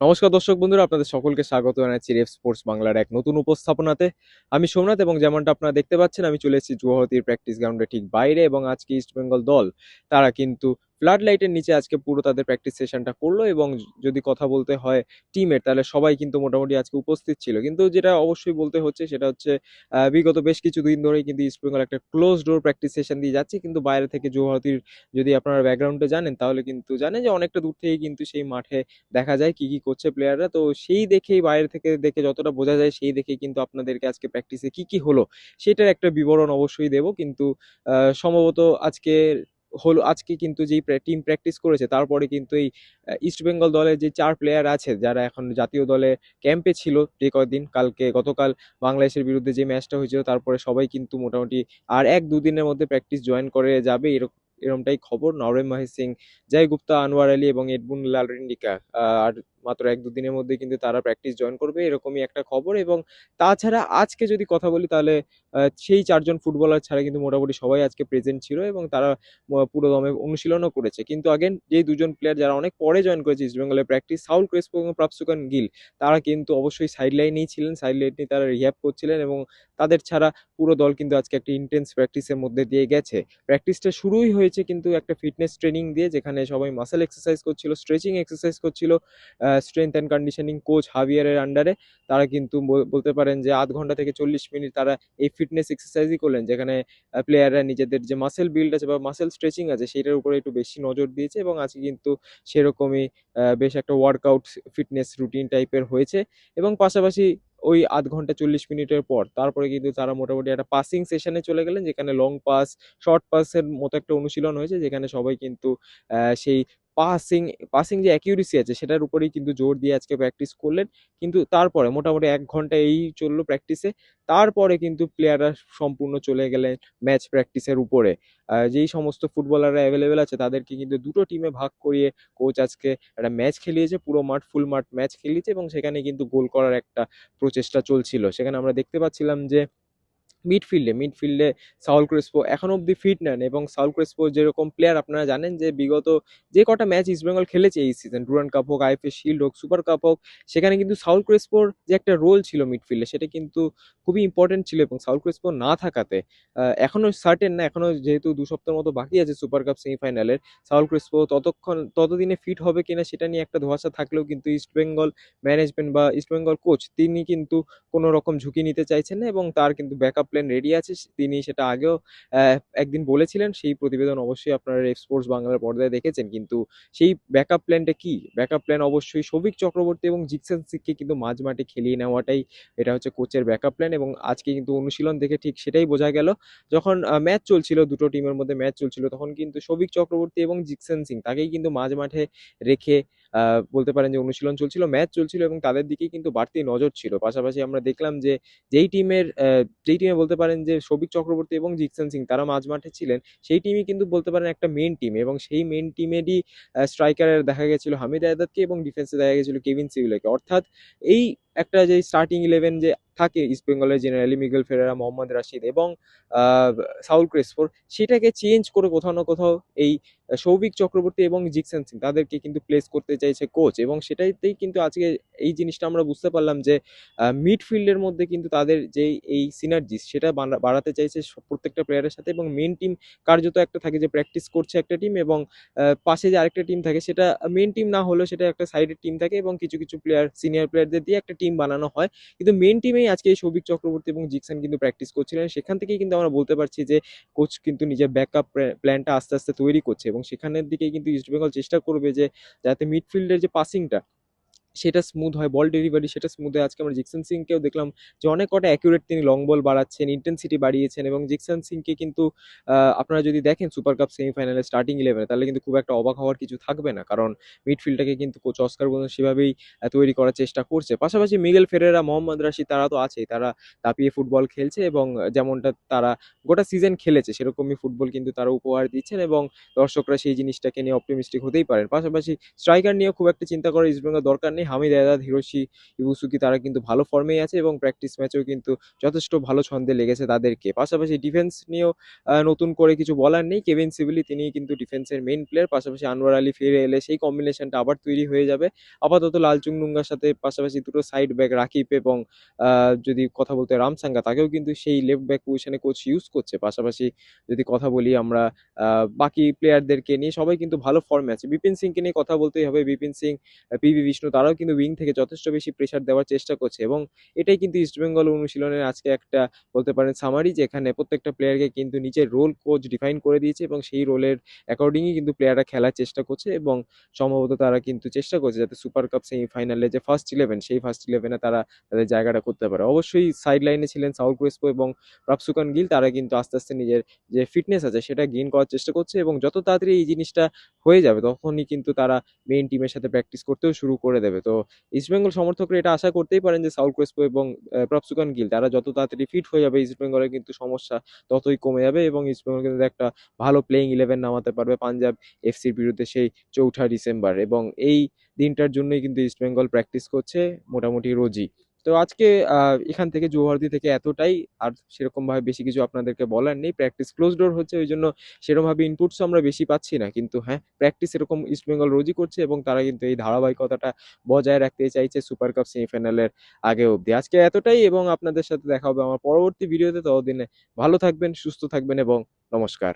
নমস্কার দর্শক বন্ধুরা, আপনাদের সকলকে স্বাগত জানাচ্ছি রেফ স্পোর্টস বাংলার এক নতুন উপস্থাপনাতে। আমি সোমনাথ এবং যেমনটা আপনারা দেখতে পাচ্ছেন, আমি চলে এসেছি জুয়াহতির প্র্যাকটিস গ্রাউন্ডে ঠিক বাইরে এবং আজকে ইস্টবেঙ্গল দল, তারা কিন্তু ফ্লাড লাইটের নিচে আজকে পুরো তাদের প্র্যাকটিস সেশনটা করল এবং যদি কথা বলতে হয় টিমের তাহলে সবাই কিন্তু মোটামুটি আজকে উপস্থিত ছিল। কিন্তু যেটা অবশ্যই বলতে হচ্ছে সেটা হচ্ছে বিগত বেশ কিছু দিন ধরেই কিন্তু ইস্ট বেঙ্গল একটা ক্লোজ ডোর প্র্যাকটিস সেশন দিয়ে যাচ্ছে। কিন্তু বাইরে থেকে গুয়াহাটির যদি আপনারা ব্যাকগ্রাউন্ডে জানেন, তাহলে কিন্তু জানেন যে অনেকটা দূর থেকে কিন্তু সেই মাঠে দেখা যায় কি কি করছে প্লেয়াররা তো সেই দেখেই বাইরে থেকে দেখে যতটা বোঝা যায়, সেই দেখেই কিন্তু আপনাদেরকে আজকে প্র্যাকটিসে কি কি হলো, সেটার একটা বিবরণ অবশ্যই দেব। কিন্তু সম্ভবত আজকে হলো আজকে কিন্তু যেই টিম প্র্যাকটিস করেছে তারপরে কিন্তু এই ইস্টবেঙ্গল দলের যে চার প্লেয়ার আছে যারা এখন জাতীয় দলে ক্যাম্পে ছিল যে কদিন কালকে গতকাল বাংলাদেশের বিরুদ্ধে যে ম্যাচটা হয়েছিল তারপরে সবাই কিন্তু মোটামুটি আর এক দুদিনের মধ্যে প্র্যাকটিস জয়েন করে যাবে এরকম এরকমটাই খবর। নরেন মহেশ সিং জয় গুপ্তা আনোয়ার আলী এবং এডবুন লাল রিন্ডিকা আহ, আর মাত্র এক দুদিনের মধ্যে কিন্তু তারা প্র্যাকটিস জয়েন করবে, এরকমই একটা খবর। এবং তাছাড়া আজকে যদি কথা বলি তাহলে সেই চারজন ফুটবলার ছাড়া কিন্তু মোটামুটি সবাই আজকে প্রেজেন্ট ছিল এবং তারা পুরো দমে অনুশীলনও করেছে। কিন্তু আগেন যেই দুজন প্লেয়ার যারা অনেক পরে জয়েন করেছে ইস্ট বেঙ্গলের প্র্যাকটিস সাউল ক্রেসপো এবং প্রাপসুকান গিল তারা কিন্তু অবশ্যই সাইড লাইনেই ছিলেন সাইড লাইনে তারা রিহ্যাব করছিলেন এবং তাদের ছাড়া পুরো দল কিন্তু আজকে একটা ইন্টেন্স প্র্যাকটিসের মধ্যে দিয়ে গেছে। প্র্যাকটিসটা শুরুই হয়েছে কিন্তু একটা ফিটনেস ট্রেনিং দিয়ে, যেখানে সবাই মাসেল এক্সারসাইজ করছিল স্ট্রেচিং এক্সারসাইজ করছিল স্ট্রেংথ অ্যান্ড কন্ডিশনিং কোচ হাভিয়ারের আন্ডারে তারা কিন্তু বলতে পারেন যে আধ ঘণ্টা থেকে চল্লিশ মিনিট তারা এই ফিটনেস এক্সারসাইজই করলেন, যেখানে প্লেয়াররা নিজেদের যে মাসেল বিল্ড আছে বা মাসেল স্ট্রেচিং আছে সেটার উপরে একটু বেশি নজর দিয়েছে এবং আজকে কিন্তু সেরকমই বেশ একটা ওয়ার্কআউট ফিটনেস রুটিন টাইপের হয়েছে। এবং পাশাপাশি ওই আধ ঘণ্টা চল্লিশ মিনিটের পর তারপরে কিন্তু তারা মোটামুটি একটা পাসিং সেশনে চলে গেলেন, যেখানে লং পাস শর্ট পাসের মতো একটা অনুশীলন হয়েছে, যেখানে সবাই কিন্তু সেই পাসিং পাসিং যে অ্যাকিউরেসি আছে, সেটার উপরেই কিন্তু জোর দিয়ে আজকে প্র্যাকটিস করলেন। কিন্তু তারপরে মোটামুটি এক ঘণ্টা এই চলল প্র্যাকটিসে তারপরে কিন্তু প্লেয়াররা সম্পূর্ণ চলে গেলেন ম্যাচ প্র্যাকটিসের উপরে। যেই সমস্ত ফুটবলাররা অ্যাভেলেবেল আছে, তাদেরকে কিন্তু দুটো টিমে ভাগ করিয়ে কোচ আজকে একটা ম্যাচ খেলিয়েছে, পুরো মাঠ ফুল মাঠ ম্যাচ খেলিয়েছে এবং সেখানে কিন্তু গোল করার একটা প্রচেষ্টা চলছিল। সেখানে আমরা দেখতে পাচ্ছিলাম যে মিডফিল্ডে মিডফিল্ডে সাউল ক্রেসপো এখন অব্দি ফিট নেন এবং সাউল ক্রেসপো যেরকম প্লেয়ার আপনারা জানেন যে বিগত যে কটা ম্যাচ ইস্টবেঙ্গল খেলেছে এই সিজন ডুরান কাপ হোক আইএফএ শিল্ড হোক সুপার কাপ হোক, সেখানে কিন্তু সাউল ক্রেসপোর যে একটা রোল ছিল মিডফিল্ডে সেটা কিন্তু খুবই ইম্পর্টেন্ট ছিল, এবং সাউল ক্রেসপো না থাকাতে এখনও সার্টেন না এখনও যেহেতু দু সপ্তাহের মতো বাকি আছে সুপার কাপ সেমিফাইনালের সাউল ক্রেসপো ততক্ষণ, ততদিনে ফিট হবে কিনা সেটা নিয়ে একটা ধোঁয়াশা থাকলেও কিন্তু ইস্টবেঙ্গল ম্যানেজমেন্ট বা ইস্টবেঙ্গল কোচ তিনি কিন্তু কোনো রকম ঝুঁকি নিতে চাইছেন না, এবং তার কিন্তু ব্যাকআপ প্ল্যান রেডি আছে, তিনি সেটা আগেও একদিন বলেছিলেন, সেই প্রতিবেদন অবশ্যই আপনারা এক্সপোর্টস বাংলার পর্দায় দেখেছেন, কিন্তু সেই ব্যাকআপ প্ল্যানটা কি? ব্যাকআপ প্ল্যান অবশ্যই সৌভিক চক্রবর্তী এবং জিকসেন সিংকে কিন্তু মাঝ মাঠে খেলিয়ে নেওয়াটাই, এটা হচ্ছে কোচের ব্যাকআপ প্ল্যান এবং আজকে কিন্তু অনুশীলন দেখে ঠিক সেটাই বোঝা গেল। যখন ম্যাচ চলছিল, দুটো টিমের মধ্যে ম্যাচ চলছিল, তখন কিন্তু সৌভিক চক্রবর্তী এবং জিকসেন সিং তাকেই কিন্তু মাঝ মাঠে রেখে বলতে পারেন যে অনুশীলন চলছিল, ম্যাচ চলছিল এবং তাদের দিকেই কিন্তু বাড়তি নজর ছিল। পাশাপাশি আমরা দেখলাম যে যেই টিমের যেই টিমে বলতে পারেন যে সৌভিক চক্রবর্তী এবং জিকসেন সিং, তারা মাঝ মাঠে ছিলেন, সেই টিমই কিন্তু বলতে পারেন একটা মেন টিম এবং সেই মেন টিমেরই স্ট্রাইকারের দেখা গেছিল হামিদ আয়াদাতকে এবং ডিফেন্সে দেখা গেছিল কেভিন সিউলেকে। অর্থাৎ এই একটা যে স্টার্টিং ইলেভেন যে থাকে ইস্ট বেঙ্গলের generally Miguel Ferreira Mohammad Rashid এবং সাউল ক্রেসফোর সেটাকে চেঞ্জ করে কোথাও না কোথাও এই সৌভিক চক্রবর্তী এবং জিকসেন সিং তাদেরকে কিন্তু প্লেস করতে চাইছে কোচ এবং সেটাইতেই কিন্তু আজকে এই জিনিসটা আমরা বুঝতে পারলাম যে মিডফিল্ডের মধ্যে কিন্তু তাদের যে এই সিনার্জিস সেটা বাড়াতে চাইছে প্রত্যেকটা প্লেয়ারের সাথে এবং মেন টিম কার্যত একটা থাকে যে প্র্যাকটিস করছে একটা টিম এবং পাশে যে আরেকটা টিম থাকে সেটা মেন টিম না হলেও সেটা একটা সাইডের টিম থাকে এবং কিছু কিছু প্লেয়ার সিনিয়র প্লেয়ারদের দিয়ে একটা টিম বানানো হয়। কিন্তু মেন টিমেই আজকে সৌভিক চক্রবর্তী এবং জিকসন কিন্তু প্র্যাকটিস করছিলেন। সেখান থেকেই কিন্তু আমরা বলতে পারছি যে কোচ কিন্তু নিজের ব্যাকআপ প্ল্যানটা আস্তে আস্তে তৈরি করছে এবং সেখানের দিকে কিন্তু ইস্টবেঙ্গল চেষ্টা করবে যে, যাতে মিডফিল্ডের যে পাসিংটা সেটা স্মুথ হয় বল ডেলিভারি সেটা স্মুথ হয়। আজকে আমরা জিকসন সিংকেও দেখলাম যে অনেক কটা অ্যাকুরেট তিনি লং বল বাড়াচ্ছেন ইন্টেন্সিটি বাড়িয়েছেন এবং জিকসন সিংকে কিন্তু আপনারা যদি দেখেন সুপার কাপ সেমিফাইনালে স্টার্টিং ইলেভেনে তাহলে কিন্তু খুব একটা অবাক হওয়ার কিছু থাকবে না। কারণ মিডফিল্ডটাকে কিন্তু কোচ অস্কার বোনো সেভাবেই তৈরি করার চেষ্টা করছে। পাশাপাশি মিগেল ফেরেরা, মোহাম্মদ রাশি তারা তো আছেই। তারা তাপিয়ে ফুটবল খেলছে এবং যেমনটা তারা গোটা সিজন খেলেছে, সেরকমই ফুটবল কিন্তু তারা উপহার দিচ্ছেন এবং দর্শকরা সেই জিনিসটাকে নিয়ে অপটিমিস্টিক হতেই পারেন। পাশাপাশি স্ট্রাইকার নিয়েও খুব একটা চিন্তা করার ইস্টবেঙ্গল দরকার নেই। হামিদ আজাদ হিরোশি, ইবুসুকি তারা কিন্তু ভালো ফর্মেই আছে এবং প্র্যাকটিস ম্যাচেও কিন্তু যথেষ্ট ভালো ছন্দে লেগেছে তাদেরকে। পাশাপাশি ডিফেন্স নিয়েও নতুন করে কিছু বলার নেই। কেভিন সিভিলি তিনি কিন্তু ডিফেন্সের মেইন প্লেয়ার পাশাপাশি আনোয়ার আলী ফিরে এলে সেই কম্বিনেশনটা আবার তৈরি হয়ে যাবে। আপাতত লালচুং নুঙ্গার সাথে পাশাপাশি দুটো সাইড ব্যাক রাকিব এবং যদি কথা বলতে রামসাঙ্গা তাকেও কিন্তু সেই লেফট ব্যাক পজিশনে কোচ ইউজ করছে। পাশাপাশি যদি কথা বলি আমরা বাকি প্লেয়ারদেরকে নিয়ে সবাই কিন্তু ভালো ফর্মে আছে। বিপিন সিংকে নিয়ে কথা বলতেই হবে। বিপিন সিং পিভি বিষ্ণু তারাও কিন্তু উইং থেকে যথেষ্ট বেশি প্রেশার দেওয়ার চেষ্টা করছে এবং এটাই কিন্তু ইস্টবেঙ্গল অনুশীলনের আজকে একটা বলতে পারেন সামারি যেখানে প্রত্যেকটা প্লেয়ারকে কিন্তু নিজের রোল কোচ ডিফাইন করে দিয়েছে এবং সেই রোলের অ্যাকর্ডিংই কিন্তু প্লেয়াররা খেলার চেষ্টা করছে এবং সম্ভবত তারা কিন্তু চেষ্টা করছে যাতে সুপার কাপ সেমিফাইনালে যে ফার্স্ট ইলেভেন সেই ফার্স্ট ইলেভেনে তারা তাদের জায়গাটা করতে পারে। অবশ্যই সাইড লাইনে ছিলেন সাউল ক্রেসপো এবং প্রাপসুকান গিল তারা কিন্তু আস্তে আস্তে নিজের যে ফিটনেস আছে সেটা গেইন করার চেষ্টা করছে এবং যত তাড়াতাড়ি এই জিনিসটা হয়ে যাবে তখনই কিন্তু তারা মেইন টিমের সাথে প্র্যাকটিস করতেও শুরু করে দেবে। তো ইস্টবেঙ্গল সমর্থকরা এটা আশা করতেই পারেন যে সাউল ক্রেসপো এবং প্রাপসুকান গিল তারা যত তাড়াতাড়ি ফিট হয়ে যাবে ইস্টবেঙ্গলের কিন্তু সমস্যা ততই কমে যাবে এবং ইস্টবেঙ্গল কিন্তু একটা ভালো প্লেইং ইলেভেন নামাতে পারবে পাঞ্জাব এফসির বিরুদ্ধে সেই চৌঠা ডিসেম্বর এবং এই দিনটার জন্যই কিন্তু ইস্টবেঙ্গল প্র্যাকটিস করছে মোটামুটি রোজই। তো আজকে এখান থেকে জৌহারদি থেকে এতটাই, আর সেরকম ভাবে বেশি কিছু আপনাদেরকে বলার নেই। প্র্যাকটিস ক্লোজ ডোর হচ্ছে, ওই জন্য সেরকম ভাবে ইনপুটস আমরা বেশি পাচ্ছি না। কিন্তু হ্যাঁ প্র্যাকটিস এরকম ইস্টবেঙ্গল রোজই করছে এবং তারা কিন্তু এই ধারাবাহিকতাটা বজায় রাখতে চাইছে সুপার কাপ সেমিফাইনালের আগে অবধি। আজকে এতটাই এবং আপনাদের সাথে দেখা হবে আমার পরবর্তী ভিডিওতে ততদিনে ভালো থাকবেন, সুস্থ থাকবেন এবং নমস্কার।